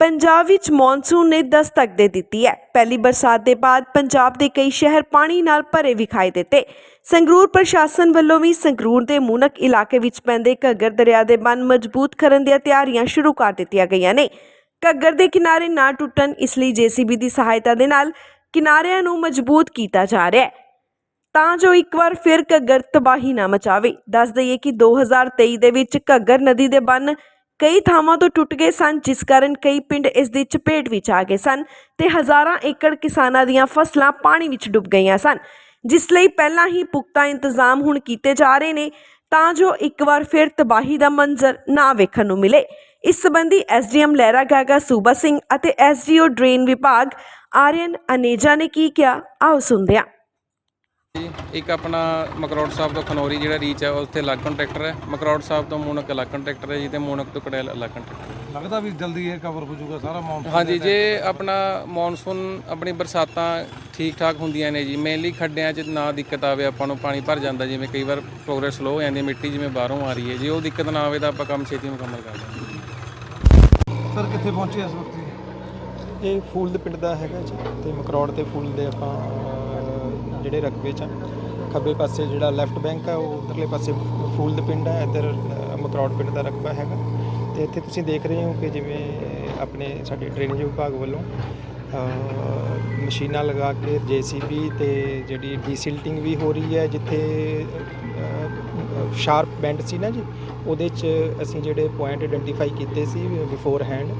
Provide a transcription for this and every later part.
ਪੰਜਾਬ ਵਿੱਚ ਮੌਨਸੂਨ ਨੇ ਦਸਤਕ ਦੇ ਦਿੱਤੀ ਹੈ। ਪਹਿਲੀ ਬਰਸਾਤ ਦੇ ਬਾਅਦ ਪੰਜਾਬ ਦੇ ਕਈ ਸ਼ਹਿਰ ਪਾਣੀ ਨਾਲ ਭਰੇ ਵਿਖਾਈ ਦਿੱਤੇ। ਸੰਗਰੂਰ ਪ੍ਰਸ਼ਾਸਨ ਵੱਲੋਂ ਵੀ ਸੰਗਰੂਰ ਦੇ ਮੂਨਕ ਇਲਾਕੇ ਵਿੱਚ ਪੈਂਦੇ ਘੱਗਰ ਦਰਿਆ ਦੇ ਬੰਨ ਮਜ਼ਬੂਤ ਕਰਨ ਦੀਆਂ ਤਿਆਰੀਆਂ ਸ਼ੁਰੂ ਕਰ ਦਿੱਤੀਆਂ ਗਈਆਂ ਨੇ। ਘੱਗਰ ਦੇ ਕਿਨਾਰੇ ਨਾ ਟੁੱਟਣ ਇਸ ਲਈ ਜੀਸੀਬੀ ਦੀ ਸਹਾਇਤਾ ਦੇ ਨਾਲ ਕਿਨਾਰਿਆਂ ਨੂੰ ਮਜ਼ਬੂਤ ਕੀਤਾ ਜਾ ਰਿਹਾ ਹੈ। ਤਾਂ ਜੋ ਇੱਕ ਵਾਰ ਫਿਰ ਘੱਗਰ ਤਬਾਹੀ ਨਾ ਮਚਾਵੇ। ਦੱਸ ਦਈਏ ਕਿ 2023 ਦੇ ਵਿੱਚ ਘੱਗਰ ਨਦੀ ਦੇ ਬੰਨ ਕਈ ਥਾਵਾਂ ਤੋਂ ਟੁੱਟ ਗਏ ਸਨ, ਜਿਸ ਕਾਰਨ ਕਈ ਪਿੰਡ ਇਸ ਦੀ ਚਪੇਟ ਵਿੱਚ ਆ ਗਏ ਸਨ ਤੇ ਹਜ਼ਾਰਾਂ ਏਕੜ ਕਿਸਾਨਾਂ ਦੀਆਂ ਫਸਲਾਂ ਪਾਣੀ ਵਿੱਚ ਡੁੱਬ ਗਈਆਂ ਸਨ। ਜਿਸ ਲਈ ਪਹਿਲਾਂ ਹੀ ਪੁਖਤਾ ਇੰਤਜ਼ਾਮ ਹੁਣ ਕੀਤੇ ਜਾ ਰਹੇ ਨੇ, ਤਾਂ ਜੋ ਇੱਕ ਵਾਰ ਫਿਰ ਤਬਾਹੀ ਦਾ ਮੰਜ਼ਰ ਨਾ ਵੇਖਣ ਨੂੰ ਮਿਲੇ। ਇਸ ਸੰਬੰਧੀ ਐਸਡੀਐਮ ਲਹਿਰਾ ਗਾਗਾ, ਸੂਬਾ ਸਿੰਘ ਅਤੇ ਐਸਡੀਓ ਡਰੇਨ ਵਿਭਾਗ ਆਰੀਅਨ ਅਨੇਜਾ ਨੇ ਕੀ ਕਿਹਾ, ਆਓ ਸੁਣਦੇ ਹਾਂ। ਇੱਕ ਆਪਣਾ ਮਕਰੋੜ ਸਾਹਿਬ ਤੋਂ ਖਨੌਰੀ ਜਿਹੜਾ ਰੀਚ ਹੈ ਉੱਥੇ ਅਲੱਗ ਕੰਟਰੈਕਟਰ ਹੈ। ਮਕਰੋੜ ਸਾਹਿਬ ਤੋਂ ਮੂਨਕ ਅਲੱਗ ਕੰਟਰੈਕਟਰ ਹੈ ਜੀ ਤੇ ਮੂਨਕ ਤੋਂ ਕੜੈਲ ਅਲੱਗ ਕੰਟਰੈਕਟਰ ਲੱਗਦਾ ਵੀ ਜਲਦੀ ਇਹ ਕਵਰ ਹੋ ਜਾਊਗਾ ਸਾਰਾ ਮਾਨਸੂਨ ਹਾਂਜੀ ਜੇ ਆਪਣਾ ਮੌਨਸੂਨ ਆਪਣੀ ਬਰਸਾਤਾਂ ਠੀਕ ਠਾਕ ਹੁੰਦੀਆਂ ਨੇ ਜੀ ਮੇਨਲੀ ਖੱਡਿਆਂ 'ਚ ਨਾ ਦਿੱਕਤ ਆਵੇ ਆਪਾਂ ਨੂੰ ਪਾਣੀ ਭਰ ਜਾਂਦਾ ਜਿਵੇਂ ਕਈ ਵਾਰ ਪ੍ਰੋਗਰੈਸ ਸਲੋ ਹੋ ਜਾਂਦੀ ਹੈ ਮਿੱਟੀ ਜਿਵੇਂ ਬਾਹਰੋਂ ਆ ਰਹੀ ਹੈ। ਜੇ ਉਹ ਦਿੱਕਤ ਨਾ ਆਵੇ ਤਾਂ ਆਪਾਂ ਕੰਮ ਛੇਤੀ ਮੁਕੰਮਲ ਕਰ ਦਾਂਗੇ। ਸਰ ਕਿੱਥੇ ਪਹੁੰਚੇ ਇਸ ਵਕਤ? ਇਹ ਫੂਲ ਦੇ ਪਿੰਡ ਦਾ ਹੈਗਾ ਜੀ ਤੇ ਮਕਰੌੜ ਤੇ ਫੂਲ ਦੇ ਆਪਾਂ ਜਿਹੜੇ ਰਕਬੇ ਚ ਆ। ਖੱਬੇ ਪਾਸੇ ਜਿਹੜਾ ਲੈਫਟ ਬੈਂਕ ਆ, ਉਹ ਉਧਰਲੇ ਪਾਸੇ ਫੂਲ ਦੇ ਪਿੰਡ ਹੈ ਇੱਧਰ ਮਕਰੌੜ ਪਿੰਡ ਦਾ ਰਕਬਾ ਹੈਗਾ ਤੇ ਇੱਥੇ ਤੁਸੀਂ ਦੇਖ ਰਹੇ ਹੋ ਕਿ ਜਿਵੇਂ ਆਪਣੇ ਸਾਡੇ ਡਰੇਨੇਜ ਵਿਭਾਗ ਵੱਲੋਂ ਮਸ਼ੀਨਾਂ ਲਗਾ ਕੇ ਜੀਸੀਬੀ ਤੇ ਜਿਹੜੀ ਡੀਸਿਲਟਿੰਗ ਵੀ ਹੋ ਰਹੀ ਹੈ, ਜਿੱਥੇ ਸ਼ਾਰਪ ਬੈਂਡ ਸੀ ਨਾ ਜੀ, ਉਹਦੇ ਚ ਅਸੀਂ ਜਿਹੜੇ ਪੁਆਇੰਟ ਆਇਡੈਂਟੀਫਾਈ ਕੀਤੇ ਸੀ ਬਿਫੋਰ ਹੈਂਡ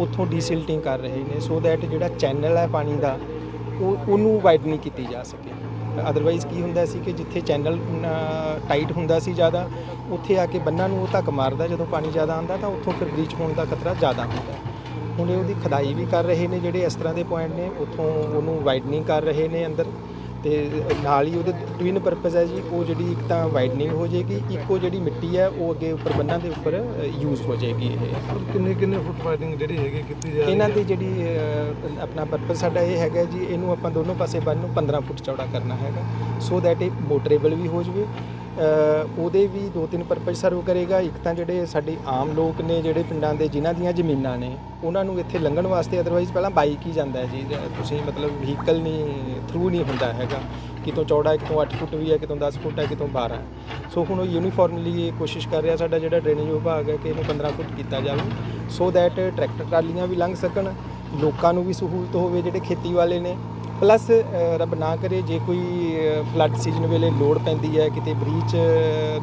ਉੱਥੋਂ ਡੀਸਿਲਟਿੰਗ ਕਰ ਰਹੇ ਨੇ ਸੋ ਦੈਟ ਜਿਹੜਾ ਚੈਨਲ ਹੈ ਪਾਣੀ ਦਾ ਉਹ ਉਹਨੂੰ ਵਾਈਡਨਿੰਗ ਕੀਤੀ ਜਾ ਸਕੇ। ਅਦਰਵਾਈਜ਼ ਕੀ ਹੁੰਦਾ ਸੀ ਕਿ ਜਿੱਥੇ ਚੈਨਲ ਟਾਈਟ ਹੁੰਦਾ ਸੀ ਜ਼ਿਆਦਾ, ਉੱਥੇ ਆ ਕੇ ਬੰਨਾਂ ਨੂੰ ਉਹ ਧੱਕ ਮਾਰਦਾ, ਜਦੋਂ ਪਾਣੀ ਜ਼ਿਆਦਾ ਆਉਂਦਾ ਤਾਂ ਉੱਥੋਂ ਫਿਰ ਬ੍ਰੀਚ ਹੋਣ ਦਾ ਖਤਰਾ ਜ਼ਿਆਦਾ ਹੁੰਦਾ। ਹੁਣ ਇਹ ਉਹਦੀ ਖਦਾਈ ਵੀ ਕਰ ਰਹੇ ਨੇ ਜਿਹੜੇ ਇਸ ਤਰ੍ਹਾਂ ਦੇ ਪੁਆਇੰਟ ਨੇ, ਉੱਥੋਂ ਉਹਨੂੰ ਵਾਈਡਨਿੰਗ ਕਰ ਰਹੇ ਨੇ ਅੰਦਰ। ਤੇ ਨਾਲ ਹੀ ਉਹਦੇ ਟਵਿਨ ਪਰਪਸ ਹੈ ਜੀ ਉਹ ਜਿਹੜੀ ਇੱਕ ਤਾਂ ਵਾਈਡਨਿੰਗ ਹੋ ਜਾਏਗੀ ਇੱਕੋ ਜਿਹੜੀ ਮਿੱਟੀ ਹੈ ਉਹ ਅੱਗੇ ਉੱਪਰ ਬੰਨਾਂ ਦੇ ਉੱਪਰ ਯੂਜ਼ ਹੋ ਜਾਏਗੀ ਇਹ। ਕਿੰਨੇ ਕਿੰਨੇ ਫੁੱਟ ਵਾਈਡਿੰਗ ਜਿਹੜੀ ਹੈਗੀ ਕੀਤੀ ਜਾ ਰਹੀ ਇਹਨਾਂ ਦੀ ਜਿਹੜੀ ਅਹ, ਆਪਣਾ ਪਰਪਸ ਸਾਡਾ ਇਹ ਹੈਗਾ ਜੀ ਇਹਨੂੰ ਆਪਾਂ ਦੋਨੋਂ ਪਾਸੇ ਬੰਨ ਨੂੰ 15 ਫੁੱਟ ਚੌੜਾ ਕਰਨਾ ਹੈਗਾ। ਸੋ ਦੈਟ ਇਹ ਮੋਟਰੇਬਲ ਵੀ ਹੋ ਜਵੇ। ਉਹਦੇ ਵੀ ਦੋ ਤਿੰਨ ਪਰਪਸ ਸਰਵ ਕਰੇਗਾ। ਇੱਕ ਤਾਂ ਜਿਹੜੇ ਸਾਡੇ ਆਮ ਲੋਕ ਨੇ, ਜਿਹੜੇ ਪਿੰਡਾਂ ਦੇ, ਜਿਨ੍ਹਾਂ ਦੀਆਂ ਜ਼ਮੀਨਾਂ ਨੇ, ਉਹਨਾਂ ਨੂੰ ਇੱਥੇ ਲੰਘਣ ਵਾਸਤੇ ਅਦਰਵਾਈਜ਼ ਪਹਿਲਾਂ ਬਾਈਕ ਹੀ ਜਾਂਦਾ ਹੈ ਜੀ। ਤੁਸੀਂ ਮਤਲਬ ਵਹੀਕਲ ਨਹੀਂ ਥਰੂ ਨਹੀਂ ਹੁੰਦਾ ਹੈਗਾ। ਕਿਤੋਂ ਚੌੜਾ ਹੈ, ਕਿਤੋਂ 8 ਫੁੱਟ ਵੀ ਹੈ, ਕਿਤੋਂ 10 ਫੁੱਟ ਹੈ, ਕਿਤੋਂ 12 ਸੋ ਹੁਣ ਉਹ ਯੂਨੀਫਾਰਮਲੀ ਇਹ ਕੋਸ਼ਿਸ਼ ਕਰ ਰਿਹਾ ਸਾਡਾ ਜਿਹੜਾ ਡਰੇਨੇਜ ਵਿਭਾਗ ਹੈ ਕਿ ਇਹਨੂੰ 15 ਫੁੱਟ ਕੀਤਾ ਜਾਵੇ। ਸੋ ਦੈਟ ਟਰੈਕਟਰ ਟਰਾਲੀਆਂ ਵੀ ਲੰਘ ਸਕਣ, ਲੋਕਾਂ ਨੂੰ ਵੀ ਸਹੂਲਤ ਹੋਵੇ ਜਿਹੜੇ ਖੇਤੀ ਵਾਲੇ ਨੇ। ਪਲੱਸ ਰੱਬ ਨਾ ਕਰੇ ਜੇ ਕੋਈ ਫਲੱਡ ਸੀਜ਼ਨ ਵੇਲੇ ਲੋੜ ਪੈਂਦੀ ਹੈ, ਕਿਤੇ ਬ੍ਰੀਚ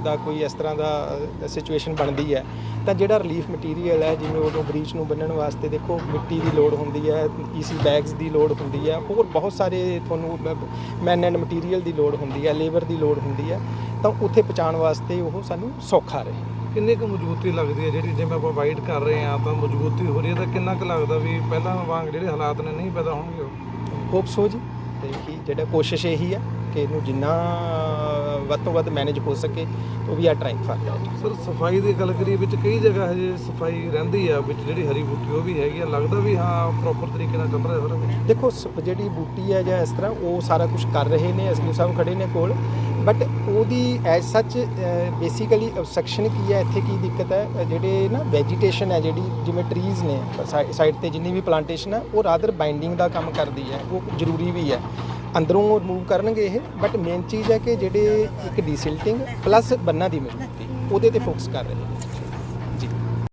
ਦਾ ਕੋਈ ਇਸ ਤਰ੍ਹਾਂ ਦਾ ਸਿਚੁਏਸ਼ਨ ਬਣਦੀ ਹੈ, ਤਾਂ ਜਿਹੜਾ ਰਿਲੀਫ ਮਟੀਰੀਅਲ ਹੈ, ਜਿਵੇਂ ਉਦੋਂ ਬ੍ਰੀਚ ਨੂੰ ਬੰਨਣ ਵਾਸਤੇ ਦੇਖੋ, ਮਿੱਟੀ ਦੀ ਲੋੜ ਹੁੰਦੀ ਹੈ ਈਸੀ ਬੈਗਸ ਦੀ ਲੋੜ ਹੁੰਦੀ ਹੈ, ਹੋਰ ਬਹੁਤ ਸਾਰੇ ਤੁਹਾਨੂੰ ਮੈਨ ਐਂਡ ਮਟੀਰੀਅਲ ਦੀ ਲੋੜ ਹੁੰਦੀ ਹੈ ਲੇਬਰ ਦੀ ਲੋੜ ਹੁੰਦੀ ਹੈ, ਤਾਂ ਉੱਥੇ ਪਹੁੰਚਾਉਣ ਵਾਸਤੇ ਉਹ ਸਾਨੂੰ ਸੌਖਾ ਰਹੇ। ਕਿੰਨੀ ਕੁ ਮਜ਼ਬੂਤੀ ਲੱਗਦੀ ਹੈ ਜਿਹੜੀ ਜਿਵੇਂ ਆਪਾਂ ਵਾਈਡ ਕਰ ਰਹੇ ਹਾਂ ਤਾਂ ਮਜ਼ਬੂਤੀ ਹੋ ਰਹੀ ਹੈ, ਤਾਂ ਕਿੰਨਾ ਕੁ ਲੱਗਦਾ ਵੀ ਪਹਿਲਾਂ ਵਾਂਗ ਜਿਹੜੇ ਹਾਲਾਤ ਨੇ ਨਹੀਂ ਪੈਦਾ ਹੋਣਗੇ ਉਹ? ਹੋਪ ਸੋ ਜੀ। ਤੇ ਕੀ ਜਿਹੜਾ ਕੋਸ਼ਿਸ਼ ਇਹੀ ਹੈ ਕਿ ਇਹਨੂੰ ਜਿੰਨਾ ਵੱਧ ਤੋਂ ਵੱਧ ਮੈਨੇਜ ਹੋ ਸਕੇ ਉਹ ਵੀ ਆ ਟਰਾਈ ਕਰ ਰਿਹਾ ਸਰ ਸਫ਼ਾਈ ਦੀ ਗੱਲ ਕਰੀਏ ਵਿੱਚ ਕਈ ਜਗ੍ਹਾ ਹਜੇ ਸਫ਼ਾਈ ਰਹਿੰਦੀ ਆ ਵਿੱਚ ਜਿਹੜੀ ਹਰੀ ਬੂਟੀ ਉਹ ਵੀ ਹੈਗੀ ਆ। ਲੱਗਦਾ ਵੀ ਹਾਂ ਪ੍ਰੋਪਰ ਤਰੀਕੇ ਨਾਲ ਚੱਲ ਰਿਹਾ ਸਾਰਾ ਦੇਖੋ ਸ- ਜਿਹੜੀ ਬੂਟੀ ਹੈ ਜਾਂ ਇਸ ਤਰ੍ਹਾਂ ਉਹ ਸਾਰਾ ਕੁਝ ਕਰ ਰਹੇ ਨੇ ਐਸਪੀ ਸਾਹਿਬ ਖੜੇ ਨੇ ਕੋਲ। ਬਟ ਉਹਦੀ ਐਜ਼ ਸੱਚ ਬੇਸਿਕਲੀ ਅਬਸਟ੍ਰਕਸ਼ਨ ਕੀ ਹੈ ਇੱਥੇ ਕੀ ਦਿੱਕਤ ਹੈ ਜਿਹੜੇ ਨਾ ਵੈਜੀਟੇਸ਼ਨ ਹੈ, ਜਿਹੜੀ ਜਿਵੇਂ ਟਰੀਜ਼ ਨੇ ਸਾਈਡ ਤੇ ਜਿੰਨੀ ਵੀ ਪਲਾਂਟੇਸ਼ਨ ਹੈ, ਉਹ ਰਾਦਰ ਬਾਈਂਡਿੰਗ ਦਾ ਕੰਮ ਕਰਦੀ ਹੈ, ਉਹ ਜ਼ਰੂਰੀ ਵੀ ਹੈ। ਅੰਦਰੋਂ ਰਿਮੂਵ ਕਰਨਗੇ ਇਹ ਬਟ ਮੇਨ ਚੀਜ਼ ਹੈ ਕਿ ਜਿਹੜੇ ਇੱਕ ਡੀਸਿਲਟਿੰਗ ਪਲੱਸ ਬੰਨਾਂ ਦੀ ਮਜ਼ਬੂਤੀ ਉਹਦੇ ਤੇ ਫੋਕਸ ਕਰ ਰਹੇ ਨੇ।